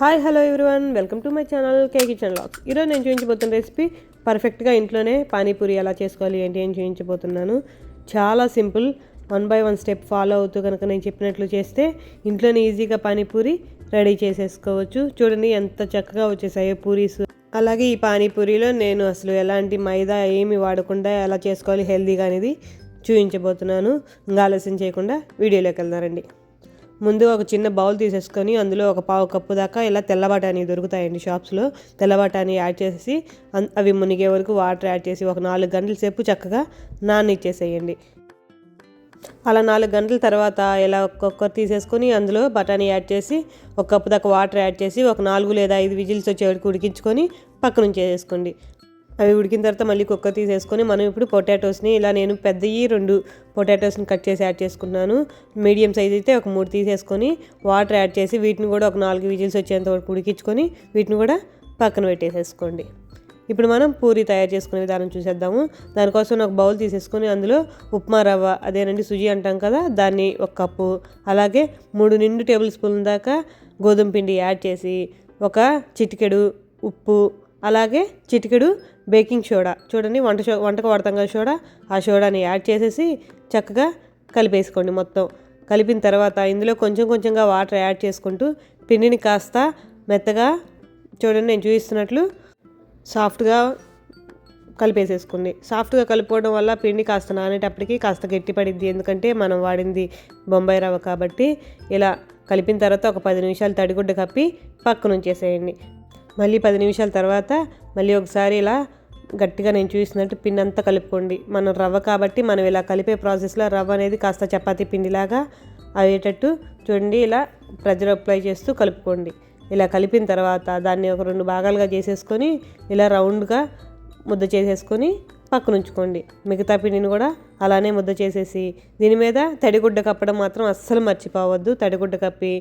Hi hello everyone welcome to my channel K kitchen locks ఈరోజు నేను చూపించబోతున్న recipe పర్ఫెక్ట్గా ఇంట్లోనే పానీపూరి ఎలా చేసుకోవాలి ఏంటి అని చూపించబోతున్నాను. చాలా simple one by one step follow అవుతూ కనుక నేను చెప్పినట్లు చేస్తే ఇంట్లోనే ఈజీగా పానీపూరి రెడీ చేసేసుకోవచ్చు. చూడండి ఎంత చక్కగా వచ్చేసాయో పూరీస్. అలాగే ఈ పానీపూరిలో నేను అసలు ఎలాంటి మైదా ఏమి వాడకుండా ఎలా చేసుకోవాలి హెల్దీగా అనేది చూపించబోతున్నాను. ఇంకా ఆలస్యం చేయకుండా వీడియోలోకి వెళ్దారండి ముందు ఒక చిన్న బౌల్ తీసేసుకొని అందులో ఒక పావు కప్పు దాకా ఇలా తెల్ల దొరుకుతాయండి షాప్స్లో. తెల్ల యాడ్ చేసి అవి మునిగే వరకు వాటర్ యాడ్ చేసి ఒక నాలుగు గంటల సేపు చక్కగా నానిచ్చేసేయండి. అలా నాలుగు గంటల తర్వాత ఇలా ఒక్కొక్కరు తీసేసుకొని అందులో బఠానీ యాడ్ చేసి ఒక కప్పు దాకా వాటర్ యాడ్ చేసి ఒక నాలుగు లేదా ఐదు విజిల్స్ వచ్చే ఉడికించుకొని పక్కనుంచి అవి ఉడికిన తర్వాత మళ్ళీ కుక్కర్ తీసేసుకొని మనం ఇప్పుడు పొటాటోస్ని ఇలా నేను పెద్దవి రెండు పొటాటోస్ని కట్ చేసి యాడ్ చేసుకున్నాను మీడియం సైజ్ అయితే ఒక మూడు తీసేసుకొని వాటర్ యాడ్ చేసి వీటిని కూడా ఒక నాలుగు విజిల్స్ వచ్చేంత వరకు ఉడికించుకొని వీటిని కూడా పక్కన పెట్టేసేసుకోండి. ఇప్పుడు మనం పూరి తయారు చేసుకునే విధానం చూసేద్దాము. దానికోసం ఒక బౌల్ తీసేసుకొని అందులో ఉప్మా రవ్వ అదేనండి సుజీ అంటాం కదా దాన్ని ఒక కప్పు అలాగే మూడు నిండు టేబుల్ స్పూన్ దాకా గోధుమ పిండి యాడ్ చేసి ఒక చిటికెడు ఉప్పు అలాగే చిటికెడు బేకింగ్ సోడా. చూడండి వంట షో వంటకు వాడతాం కదా సోడా. ఆ సోడాని యాడ్ చేసేసి చక్కగా కలిపేసుకోండి మొత్తం. కలిపిన తర్వాత ఇందులో కొంచెం కొంచెంగా వాటర్ యాడ్ చేసుకుంటూ పిండిని కాస్త మెత్తగా చూడండి నేను చూపిస్తున్నట్లు సాఫ్ట్గా కలిపేసేసుకోండి. సాఫ్ట్గా కలుపుకోవడం వల్ల పిండి కాస్త నానేటప్పటికి కాస్త గట్టి పడిద్ది. ఎందుకంటే మనం వాడింది బొంబాయి రవ్వ కాబట్టి ఇలా కలిపిన తర్వాత ఒక పది నిమిషాలు తడిగుడ్డ కప్పి పక్కనుంచేసేయండి. మళ్ళీ పది నిమిషాల తర్వాత మళ్ళీ ఒకసారి ఇలా గట్టిగా నేను చూసినట్టు పిండి అంతా కలుపుకోండి. మనం రవ్వ కాబట్టి మనం ఇలా కలిపే ప్రాసెస్లో రవ్వ అనేది కాస్త చపాతీ పిండిలాగా అయ్యేటట్టు చూడండి ఇలా ప్రెజర్ అప్లై చేస్తూ కలుపుకోండి. ఇలా కలిపిన తర్వాత దాన్ని ఒక రెండు భాగాలుగా చేసేసుకొని ఇలా రౌండ్గా ముద్ద చేసేసుకొని పక్కన ఉంచుకోండి. మిగతా పిండిని కూడా అలానే ముద్ద చేసేసి దీని మీద తడిగుడ్డ కప్పడం మాత్రం అస్సలు మర్చిపోవద్దు. తడిగుడ్డ కప్పి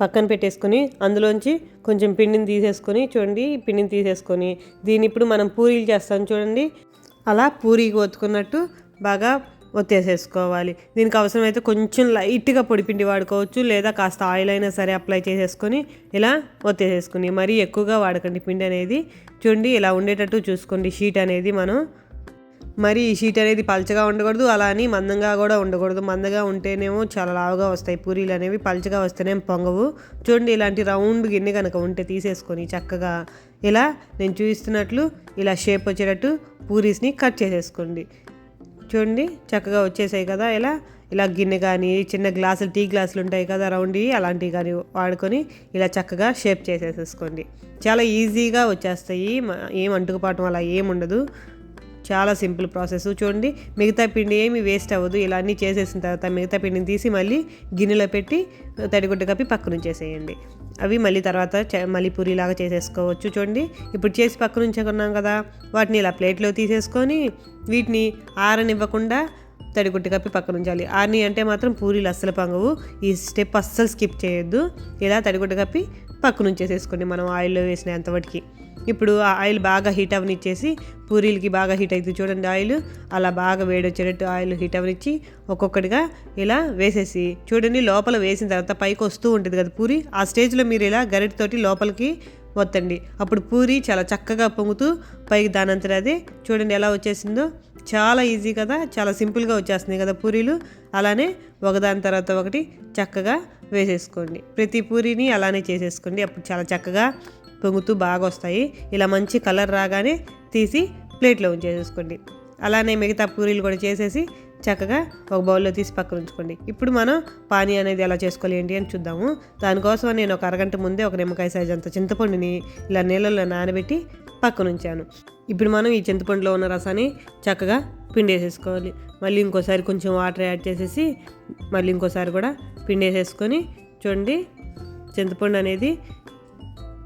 పక్కన పెట్టేసుకొని అందులోంచి కొంచెం పిండిని తీసేసుకొని చూడండి పిండిని తీసేసుకొని దీన్ని ఇప్పుడు మనం పూరీలు చేస్తాం చూడండి. అలా పూరీకి ఒత్తుకున్నట్టు బాగా ఒత్తేసేసుకోవాలి. దీనికి అవసరమైతే కొంచెం లైట్గా పొడి పిండి వాడుకోవచ్చు లేదా కాస్త ఆయిల్ అయినా సరే అప్లై చేసేసుకొని ఇలా ఒత్తేసేసుకుని మరీ ఎక్కువగా వాడకండి పిండి అనేది. చూడండి ఇలా ఉండేటట్టు చూసుకోండి. షీట్ అనేది మనం మరి ఈ షీట్ అనేది పల్చగా ఉండకూడదు అలా అని మందంగా కూడా ఉండకూడదు. మందగా ఉంటేనేమో చాలా లావుగా వస్తాయి పూరీలు అనేవి పల్చగా వస్తేనేమో పొంగవు. చూడండి ఇలాంటి రౌండ్ గిన్నె కనుక ఉంటే తీసేసుకొని చక్కగా ఇలా నేను చూపిస్తున్నట్లు ఇలా షేప్ వచ్చేటట్టు పూరీస్ని కట్ చేసేసుకోండి. చూడండి చక్కగా వచ్చేసాయి కదా ఇలా. ఇలా గిన్నె కానీ చిన్న గ్లాసులు టీ గ్లాసులు ఉంటాయి కదా రౌండ్వి అలాంటివి కానీ వాడుకొని ఇలా చక్కగా షేప్ చేసేసేసుకోండి. చాలా ఈజీగా వచ్చేస్తాయి ఏం అంటుకుపాటం అలా ఏం ఉండదు. చాలా సింపుల్ ప్రాసెస్. చూడండి మిగతా పిండి ఏమి వేస్ట్ అవ్వదు. ఇలా అన్నీ చేసేసిన తర్వాత మిగతా పిండిని తీసి మళ్ళీ గిన్నెలో పెట్టి తడిగుడ్డ కప్పి పక్కన ఉంచేసేయండి అవి మళ్ళీ తర్వాత చ- మళ్ళీ పూరిలాగా చేసేసుకోవచ్చు. చూడండి ఇప్పుడు చేసి పక్కన ఉంచుకున్నాం కదా వాటిని ఇలా ప్లేట్లో తీసేసుకొని వీటిని ఆరనివ్వకుండా తడిగుడ్డ కప్పి పక్కన ఉంచాలి. ఆర్ని అంటే మాత్రం పూరీలు అస్సలు పొంగవు. ఈ స్టెప్ అస్సలు స్కిప్ చేయొద్దు. ఇలా తడిగుడ్డ కప్పి పక్కన ఉంచేసేసుకోండి మనం ఆయిల్లో వేసిన అంతవరకు ఇప్పుడు ఆ ఆయిల్ బాగా హీట్ అవనిచ్చేసి పూరీలకి బాగా హీట్ అవుతుంది చూడండి ఆయిల్. అలా బాగా వేడి వచ్చేటట్టు ఆయిల్ హీట్ అవనిచ్చి ఒక్కొక్కటిగా ఇలా వేసేసి చూడండి లోపల వేసిన తర్వాత పైకి వస్తూ ఉంటుంది కదా పూరి. ఆ స్టేజ్లో మీరు ఇలా గరిటతోటి లోపలికి వత్తండి. అప్పుడు పూరి చాలా చక్కగా పొంగుతూ పైకి దానంతట అదే చూడండి ఎలా వచ్చేసిందో. చాలా ఈజీ కదా చాలా సింపుల్గా వచ్చేస్తుంది కదా పూరీలు. అలానే ఒకదాని తర్వాత ఒకటి చక్కగా వేసేసుకోండి. ప్రతి పూరీని అలానే చేసేసుకోండి. అప్పుడు చాలా చక్కగా పొంగుతూ బాగా వస్తాయి. ఇలా మంచి కలర్ రాగానే తీసి ప్లేట్లో ఉంచేసేసుకోండి. అలానే మిగతా పూరీలు కూడా చేసేసి చక్కగా ఒక బౌల్లో తీసి పక్కన ఉంచుకోండి. ఇప్పుడు మనం పానీ అనేది ఎలా చేసుకోవాలి ఏంటి అని చూద్దాము. దానికోసం నేను ఒక అరగంట ముందే ఒక నిమ్మకాయ సైజ్ అంత చింతపండుని ఇలా నీళ్ళల్లో నానబెట్టి పక్కన ఉంచాను. ఇప్పుడు మనం ఈ చింతపండులో ఉన్న రసాన్ని చక్కగా పిండేసేసుకోవాలి. మళ్ళీ ఇంకోసారి కొంచెం వాటర్ యాడ్ చేసేసి మళ్ళీ ఇంకోసారి కూడా పిండేసేసుకొని చూడండి చింతపండు అనేది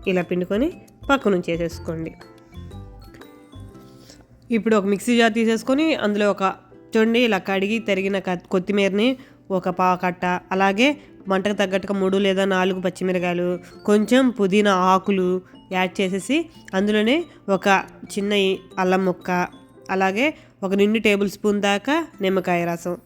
ఇలా పిండుకొని పక్కన ఉంచేసేసుకోండి. ఇప్పుడు ఒక మిక్సీ జార్ తీసేసుకొని అందులో ఒక చూడండి ఇలా కడిగి తరిగిన కొత్తిమీరని ఒక పావు కట్ట అలాగే మంటకు తగ్గట్టుగా మూడు లేదా నాలుగు పచ్చిమిరకాయలు కొంచెం పుదీనా ఆకులు యాడ్ చేసేసి అందులోనే ఒక చిన్న అల్లం ముక్క అలాగే ఒక నిండు టేబుల్ స్పూన్ దాకా నిమ్మకాయ రసం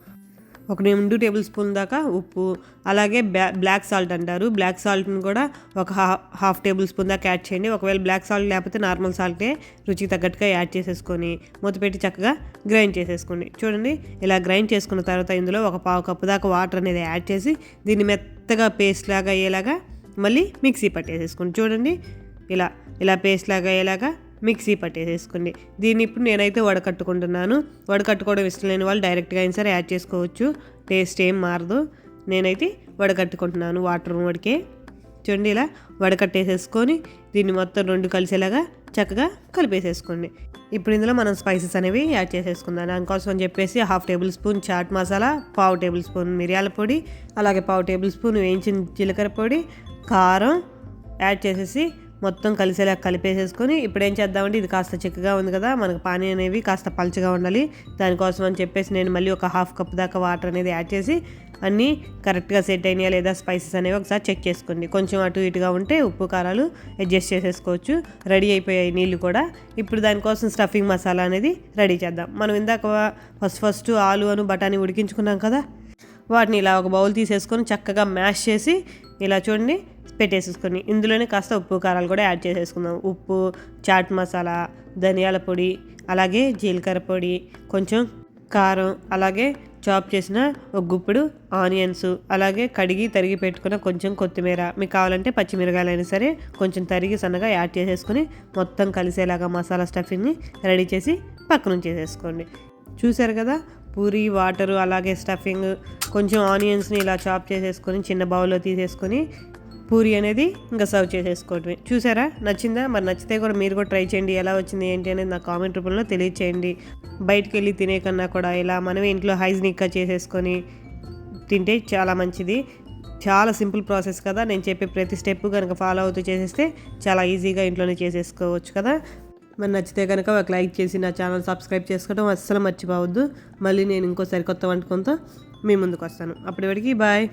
ఒక రెండు టేబుల్ స్పూన్ దాకా ఉప్పు అలాగే బ్లా బ్లాక్ సాల్ట్ అంటారు. బ్లాక్ సాల్ట్ని కూడా ఒక హా- హాఫ్ టేబుల్ స్పూన్ దాకా యాడ్ చేయండి. ఒకవేళ బ్లాక్ సాల్ట్ లేకపోతే నార్మల్ సాల్టే రుచికి తగ్గట్టుగా యాడ్ చేసేసుకొని మూత పెట్టి చక్కగా గ్రైండ్ చేసేసుకోండి. చూడండి ఇలా గ్రైండ్ చేసుకున్న తర్వాత ఇందులో ఒక పావు కప్పు దాకా వాటర్ అనేది యాడ్ చేసి దీన్ని మెత్తగా పేస్ట్ లాగా అయ్యేలాగా మళ్ళీ మిక్సీ పట్టేసేసుకోండి. చూడండి ఇలా ఇలా పేస్ట్ లాగా అయ్యేలాగా మిక్సీ పట్టేసేసుకోండి. దీన్ని ఇప్పుడు నేనైతే వడకట్టుకుంటున్నాను. వడకట్టుకోవడం ఇష్టం లేని వాళ్ళు డైరెక్ట్గా అయినా సరే యాడ్ చేసుకోవచ్చు. టేస్ట్ ఏం మారదు. నేనైతే వడకట్టుకుంటున్నాను వాటర్ వడికే. చూడండి ఇలా వడకట్టేసేసుకొని దీన్ని మొత్తం రెండు కలిసేలాగా చక్కగా కలిపేసేసుకోండి. ఇప్పుడు ఇందులో మనం స్పైసెస్ అనేవి యాడ్ చేసేసుకుందాం. దానికోసం అని చెప్పేసి half tablespoon chaat masala పావు టేబుల్ స్పూన్ మిరియాల పొడి అలాగే పావు టేబుల్ స్పూన్ వేయించిన జీలకర్ర పొడి కారం యాడ్ చేసేసి మొత్తం కలిసేలా కలిపేసేసుకొని ఇప్పుడు ఏం చేద్దామంటే ఇది కాస్త చిక్కగా ఉంది కదా మనకు పానీ అనేవి కాస్త పలుచగా ఉండాలి. దానికోసం అని చెప్పేసి నేను మళ్ళీ ఒక హాఫ్ కప్ దాకా వాటర్ అనేది యాడ్ చేసి అన్నీ కరెక్ట్గా సెట్ అయినాయా లేదా స్పైసెస్ అనేవి ఒకసారి చెక్ చేసుకోండి. కొంచెం అటు ఇటుగా ఉంటే ఉప్పు కారాలు అడ్జస్ట్ చేసేసుకోవచ్చు. రెడీ అయిపోయాయి నీళ్ళు కూడా. ఇప్పుడు దానికోసం స్టఫింగ్ మసాలా అనేది రెడీ చేద్దాం. మనం ఇందాక ఫస్ట్ ఫస్ట్ ఆలు అను బఠానీ ఉడికించుకున్నాం కదా వాటిని ఇలా ఒక బౌల్ తీసేసుకొని చక్కగా మ్యాష్ చేసి ఇలా చూడండి పెట్టేసేసుకొని ఇందులోనే కాస్త ఉప్పు కారాలు కూడా యాడ్ చేసేసుకుందాం. ఉప్పు చాట్ మసాలా ధనియాల పొడి అలాగే జీలకర్ర పొడి కొంచెం కారం అలాగే చాప్ చేసిన ఒక గుప్పుడు ఆనియన్స్ అలాగే కడిగి తరిగి పెట్టుకున్న కొంచెం కొత్తిమీర. మీకు కావాలంటే పచ్చిమిరకాయలు సరే కొంచెం తరిగి సన్నగా యాడ్ చేసేసుకొని మొత్తం కలిసేలాగా మసాలా స్టఫింగ్ని రెడీ చేసి పక్కన చేసేసుకోండి. చూశారు కదా? పూరి వాటరు అలాగే స్టఫింగ్ కొంచెం ఆనియన్స్ని ఇలా చాప్ చేసేసుకొని చిన్న బౌల్లో తీసేసుకొని పూరి అనేది ఇంకా సర్వ్ చేసేసుకోవటమే చూసారా? నచ్చిందా? మరి నచ్చితే కూడా మీరు కూడా ట్రై చేయండి. ఎలా వచ్చింది ఏంటి అనేది నా కామెంట్ రూపంలో తెలియచేయండి. బయటికి వెళ్ళి తినే కన్నా కూడా ఇలా మనమే ఇంట్లో హైజీనిక్గా చేసేసుకొని తింటే చాలా మంచిది. చాలా సింపుల్ ప్రాసెస్ కదా. నేను చెప్పే ప్రతి స్టెప్ కనుక ఫాలో అవుతూ చేసేస్తే చాలా ఈజీగా ఇంట్లోనే చేసేసుకోవచ్చు కదా. మరి నచ్చితే కనుక ఒక లైక్ చేసి నా ఛానల్ సబ్స్క్రైబ్ చేసుకోవడం అస్సలు మర్చిపోవద్దు. మళ్ళీ నేను ఇంకో సరికొత్త వంటకంతో మీ ముందుకు వస్తాను. అప్పటివరకు బాయ్.